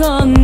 son.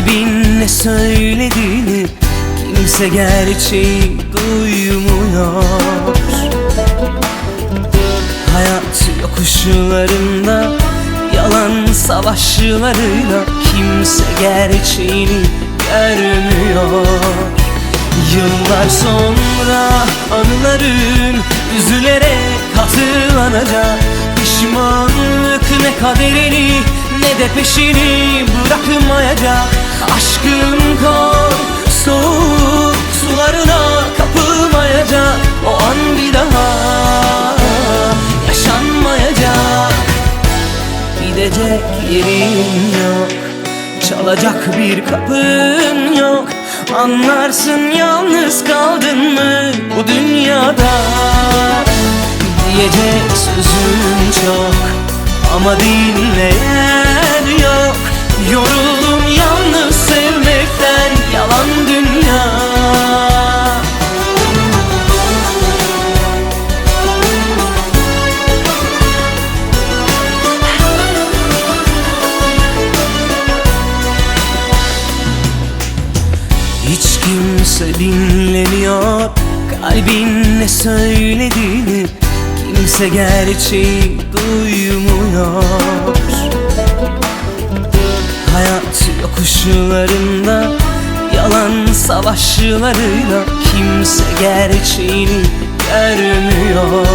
Kalbin ne söylediğini Kimse gerçeği duymuyor. Hayat yokuşlarında Yalan savaşlarıyla Kimse gerçeğini görmüyor. Yıllar sonra anıların üzülerek hatırlanacak Pişmanlık ne kaderini ne de peşini bırakmayacak Aşkın kor soğuk sularına kapılmayacak. O an bir daha yaşanmayacak. Gidecek yerin yok Çalacak bir kapın yok. Anlarsın yalnız kaldın mı bu dünyada? Diyecek sözüm çok Ama dinleyen yok. Sevmekten Yalan dünya. Hiç kimse dinlemiyor Kalbin ne söylediğini. Kimse gerçeği duymuyor. Hayat yokuşlarında Yalan savaşlarıyla Kimse gerçeğini görmüyor.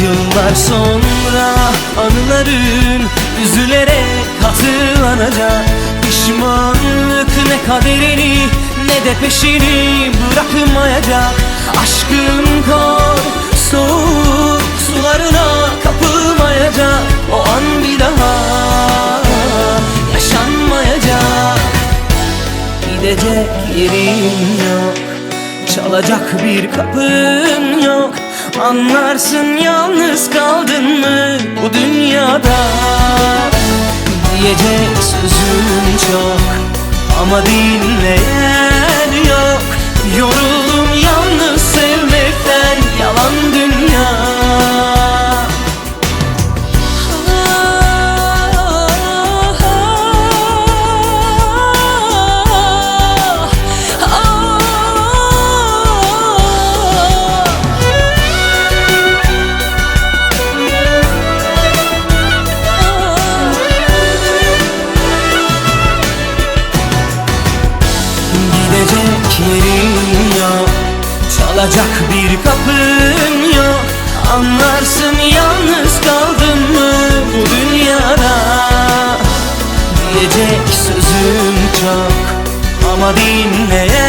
Yıllar sonra anıların üzülerek hatırlanacak Pişmanlık ne kaderini ne de peşini bırakmayacak. Aşkın kor soğuk sularına kapılmayacak. O an bir daha Gidecek yerin yok. Çalacak bir kapın yok. Anlarsın yalnız kaldın mı bu dünyada? Diyecek sözüm çok Ama dinleyen yok. Yoruldum yalnız sevmekten Yalan dünya Ama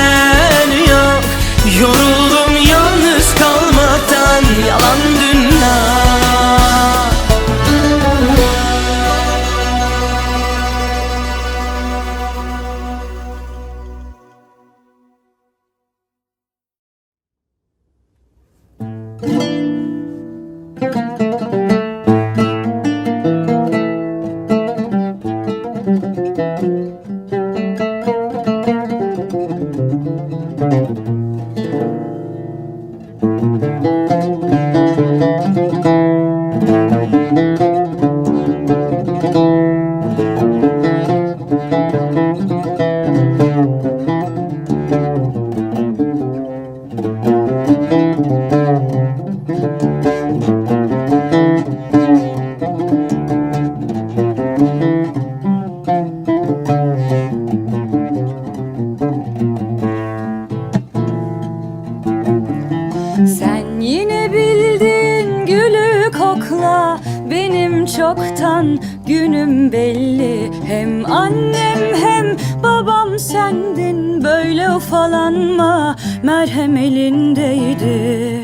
Sevdiğin gülü kokla. Benim çoktan günüm belli. Hem annem hem babam sendin böyle ufalanma. Merhem elindeydi.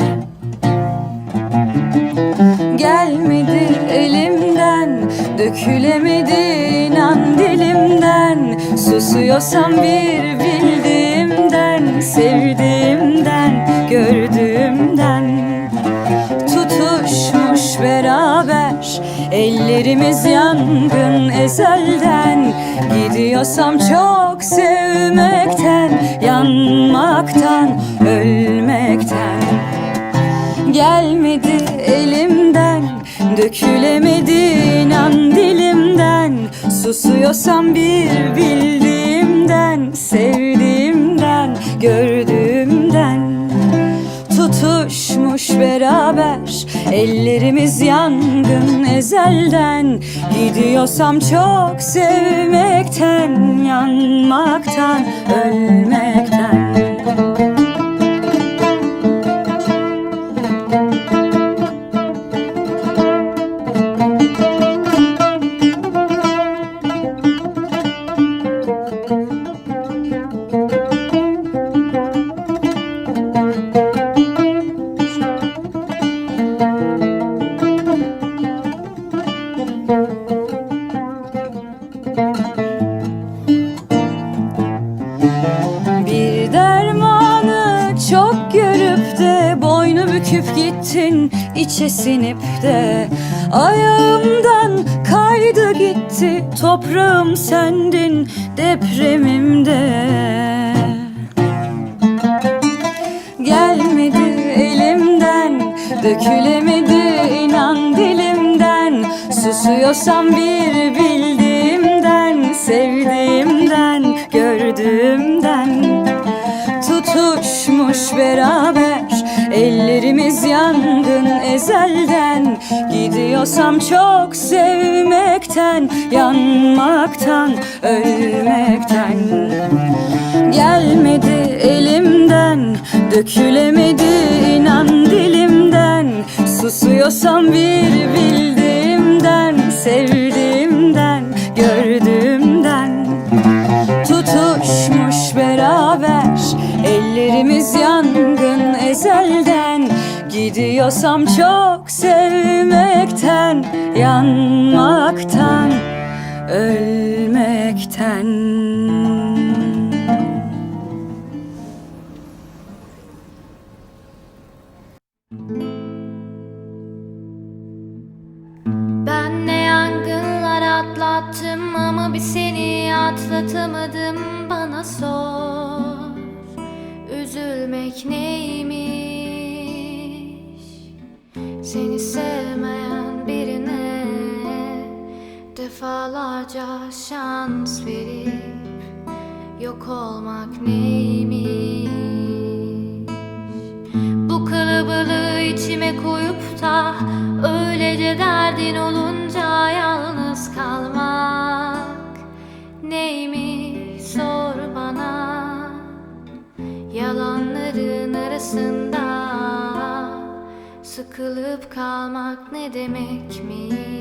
Gelmedi elimden Dökülemedi inan dilimden. Susuyorsam bir bildiğimden Sevdiğimden, beraber Ellerimiz yangın ezelden. Gidiyorsam çok sevmekten Yanmaktan, ölmekten. Gelmedi elimden Dökülemedi inan dilimden. Susuyorsam bir bildiğimden Sevdiğimden, Tutuşmuş beraber. Ellerimiz yangın ezelden. Gidiyorsam çok sevmekten Yanmaktan, ölmekten büküp gittin içe sinip de. Ayağımdan kaydı gitti toprağım sendin depremimde. Gelmedi elimden Dökülemedi inan dilimden. Susuyorsam bir bildiğimden Sevdiğimden, gördüğümden. Tutuşmuş beraber Ellerimiz yangın ezelden Gidiyorsam çok sevmekten Yanmaktan, ölmekten. Gelmedi elimden Dökülemedi inan dilimden. Susuyorsam bir bildiğimden Sevdiğimden, gördüğümden. Tutuşmuş beraber Ellerimiz yangın Gidiyorsam çok sevmekten Yanmaktan, ölmekten. Ben ne yangınlar atlattım ama bir seni atlatamadım. Bana sor Üzülmek neymiş Seni sevmeyen birine Defalarca şans verip Yok olmak neymiş? Bu kalabalığı içime koyup da Öylece derdin olunca yalnız kalmak Neymiş? Sor bana. Yalanların arasında Sıkılıp kalmak ne demekmiş